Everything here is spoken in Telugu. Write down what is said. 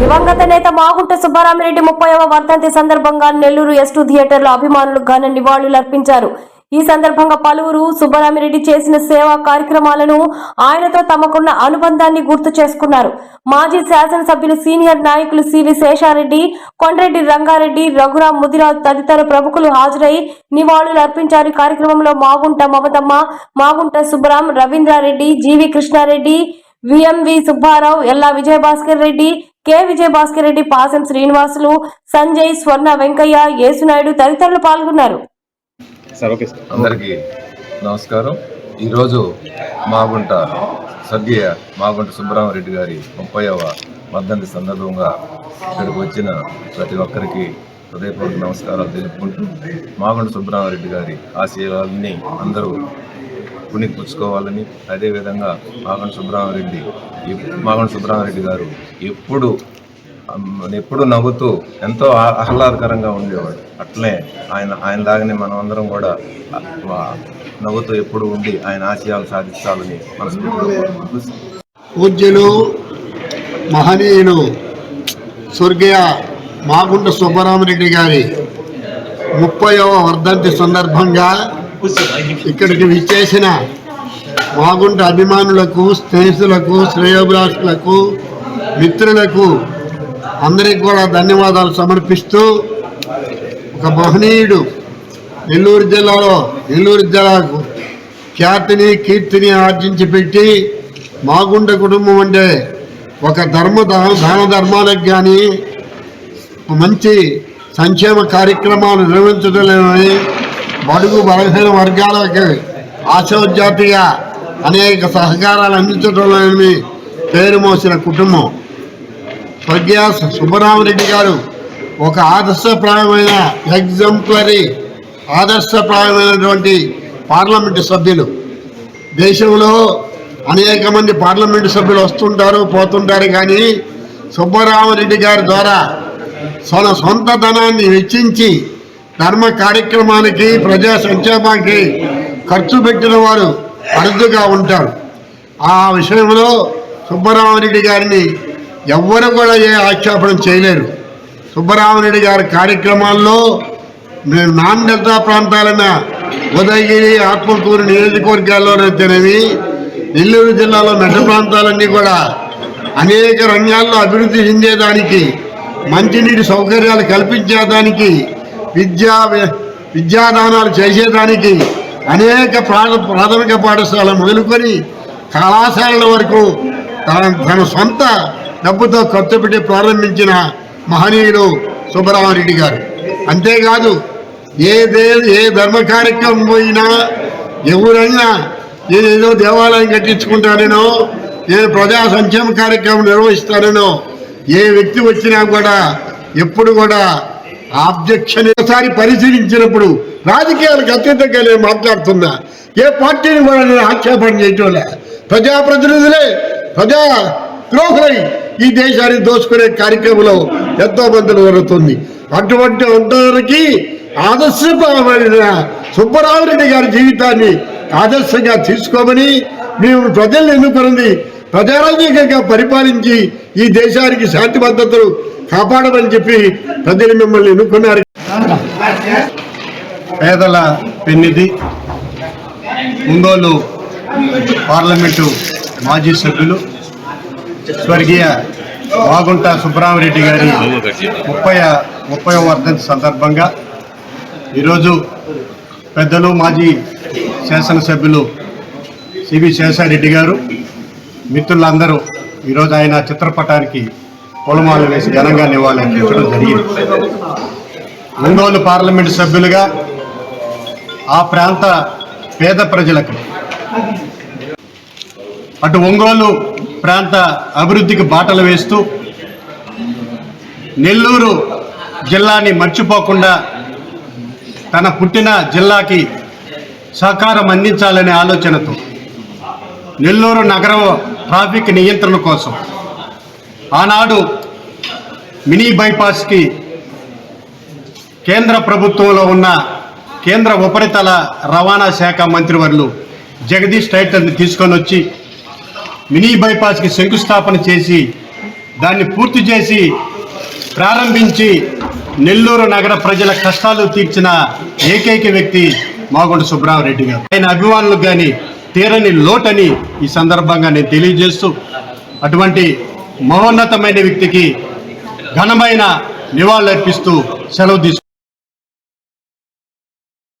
దివంగత నేత మాగుంట సుబ్బారామిరెడ్డి ముప్పైవ వర్ధంతి సందర్భంగా నెల్లూరు ఎస్టు థియేటర్లో అభిమానులు ఘన నివాళులర్పించారు. ఈ సందర్భంగా పలువురు సుబ్బరామిరెడ్డి చేసిన సేవా కార్యక్రమాలను ఆయనతో తమకున్న అనుబంధాన్ని గుర్తు చేసుకున్నారు. మాజీ శాసనసభ్యులు సీనియర్ నాయకులు సివి శేషారెడ్డి కొండ్రెడ్డి రంగారెడ్డి రఘురాం ముదిరాజ్ తదితర ప్రముఖులు హాజరై నివాళులు అర్పించారు కార్యక్రమంలో మాగుంట మమతమ్మ మాగుంట సుబ్బరాం రవీంద్రారెడ్డి జీవి Krishnareddy V M V Subbarao Ella Vijayabhaskar Reddy K. Vijayabhaskar Reddy Pasam Srinivasulu Sanjay Swarna Venkaiah Yesunaidu తదితరులు పాల్గొన్నారు. Sir okay sir. అందరికీ నమస్కారం. ఈరోజు మాగుంట స్వర్గీయ మాగుంట సుబ్బరామరెడ్డి గారి ముప్పైవ వర్ధంతి సందర్భంగా ఇక్కడికి వచ్చిన ప్రతి ఒక్కరికి హృదయపూర్వక నమస్కారాలు తెలుపుకుంటూ మాగుంట సుబ్బరామరెడ్డి గారి ఆశయాలని అందరూ పుణికిపుచ్చుకోవాలని అదేవిధంగా మాగంట సుబ్రహ్మారెడ్డి ఎప్- మాగంట గారు ఎప్పుడు ఎప్పుడు నవ్వుతూ ఎంతో ఆహ్లాదకరంగా ఉండేవాడు. అట్లే ఆయన ఆయన లాగానే మనం అందరం కూడా నవ్వుతూ ఎప్పుడు ఉండి ఆయన ఆశయాలు సాధించాలని మనస్ఫూర్తిగా పూజ్యులు మహనీయులు స్వర్గీయ మాగుంట సుబ్బరామరెడ్డి గారి ముప్పైవ వర్ధంతి సందర్భంగా ఇక్కడికి విచ్చేసిన మాగుంట అభిమానులకు స్నేహితులకు శ్రేయోభిలాషులకు మిత్రులకు అందరికి కూడా ధన్యవాదాలు సమర్పిస్తూ ఒక మహనీయుడు నెల్లూరు జిల్లాలో నెల్లూరు జిల్లాకు ఖ్యాతిని కీర్తిని ఆర్జించి పెట్టి మాగుంట కుటుంబం అంటే ఒక ధర్మ దాన ధర్మాలకు కానీ మంచి సంక్షేమ కార్యక్రమాలు నిర్వహించడమని బడుగు బలహీన వర్గాలకి ఆశోజాతిగా అనేక సహకారాలు అందించడంలోని పేరు మోసిన కుటుంబం. స్వర్గీయ సుబ్బరామరెడ్డి గారు ఒక ఆదర్శప్రాయమైన ఎగ్జంప్లరీ ఆదర్శప్రాయమైనటువంటి పార్లమెంటు సభ్యులు. దేశంలో అనేక మంది పార్లమెంటు సభ్యులు వస్తుంటారు పోతుంటారు కానీ సుబ్బరామరెడ్డి గారి ద్వారా తన సొంత ధనాన్ని వెచ్చించి ధర్మ కార్యక్రమానికి ప్రజా సంక్షేమానికి ఖర్చు పెట్టిన వారు అరుదుగా ఉంటారు. ఆ విషయంలో సుబ్బరామరెడ్డి గారిని ఎవ్వరు కూడా ఏ ఆక్షేపణ చేయలేరు. సుబ్బరామరెడ్డి గారి కార్యక్రమాల్లో నాణ్యత నాన్ ప్రాంతాలైన ఉదయగిరి ఆత్మకూరు నియోజకవర్గాల్లోనైతేనేమి నెల్లూరు జిల్లాలో మెట్ట ప్రాంతాలన్నీ కూడా అనేక రంగాల్లో అభివృద్ధి చెందేదానికి మంచినీటి సౌకర్యాలు కల్పించేదానికి విద్యా విద్యాదానాలు చేసేదానికి అనేక ప్రా- ప్రాథమిక పాఠశాల మొదలుకొని కళాశాలల వరకు తన తన సొంత డబ్బుతో ఖర్చు పెట్టి ప్రారంభించిన మహనీయుడు సుబ్బరామరెడ్డి గారు. అంతేకాదు ఏ దే ఏ ధర్మ కార్యక్రమం పోయినా ఎవరైనా నేనేదో దేవాలయం కట్టించుకుంటానేనో నేను ప్రజా సంక్షేమ కార్యక్రమం నిర్వహిస్తానేనో ఏ వ్యక్తి వచ్చినా కూడా ఎప్పుడు కూడా ఆబ్జెక్షన్ ఒకసారి పరిశీలించినప్పుడు రాజకీయాలకు అత్యంతంగా నేను మాట్లాడుతున్నా. ఏ పార్టీని కూడా నేను ఆక్షేపణ చేయటంలే? ప్రజాప్రతినిధులే ప్రజా ద్రోహులై ఈ దేశాన్ని దోచుకునే కార్యక్రమంలో ఎంతో మంది జరుగుతుంది అటువంటి అందరికి ఆదర్శపరమైన సుబ్బరామరెడ్డి గారి జీవితాన్ని ఆదర్శంగా తీసుకోమని మేము ప్రజల్ని ఎన్నుకున్నది ప్రజారాజకీయంగా పరిపాలించి ఈ దేశానికి శాంతి భద్రతలు కాపాడమని చెప్పి ప్రజలు మిమ్మల్ని ఎన్నుకున్నారు. పేదల పెన్నిధి ఒంగోలు పార్లమెంటు మాజీ సభ్యులు స్వర్గీయ వాగుంట సుబ్బరామరెడ్డి గారి ముప్పై ముప్పై వర్ధంతి సందర్భంగా ఈరోజు పెద్దలు మాజీ శాసనసభ్యులు సివి శేషారెడ్డి గారు మిత్రులందరూ ఈరోజు ఆయన చిత్రపటానికి పూలమాలలు వేసి ఘనంగా నివాళులర్పించడం జరిగింది. ఒంగోలు పార్లమెంటు సభ్యులుగా ఆ ప్రాంత పేద ప్రజలకు అటు ఒంగోలు ప్రాంత అభివృద్ధికి బాటలు వేస్తూ నెల్లూరు జిల్లాని మర్చిపోకుండా తన పుట్టిన జిల్లాకి సహకారం అందించాలనే ఆలోచనతో నెల్లూరు నగరం ట్రాఫిక్ నియంత్రణ కోసం ఆనాడు మినీ బైపాస్కి కేంద్ర ప్రభుత్వంలో ఉన్న కేంద్ర ఉపరితల రవాణా శాఖ మంత్రివర్లు జగదీష్ టైటర్ని తీసుకొని వచ్చి మినీ బైపాస్కి శంకుస్థాపన చేసి దాన్ని పూర్తి చేసి ప్రారంభించి నెల్లూరు నగర ప్రజల కష్టాలు తీర్చిన ఏకైక వ్యక్తి మాగుంట సుబ్రహ్మరెడ్డి గారు. ఆయన అభిమానులకు కానీ తీరని లోటని ఈ సందర్భంగా నేను తెలియజేస్తూ అటువంటి మహోన్నతమైన వ్యక్తికి ఘనమైన నివాళులర్పిస్తూ సెలవు తీసుకు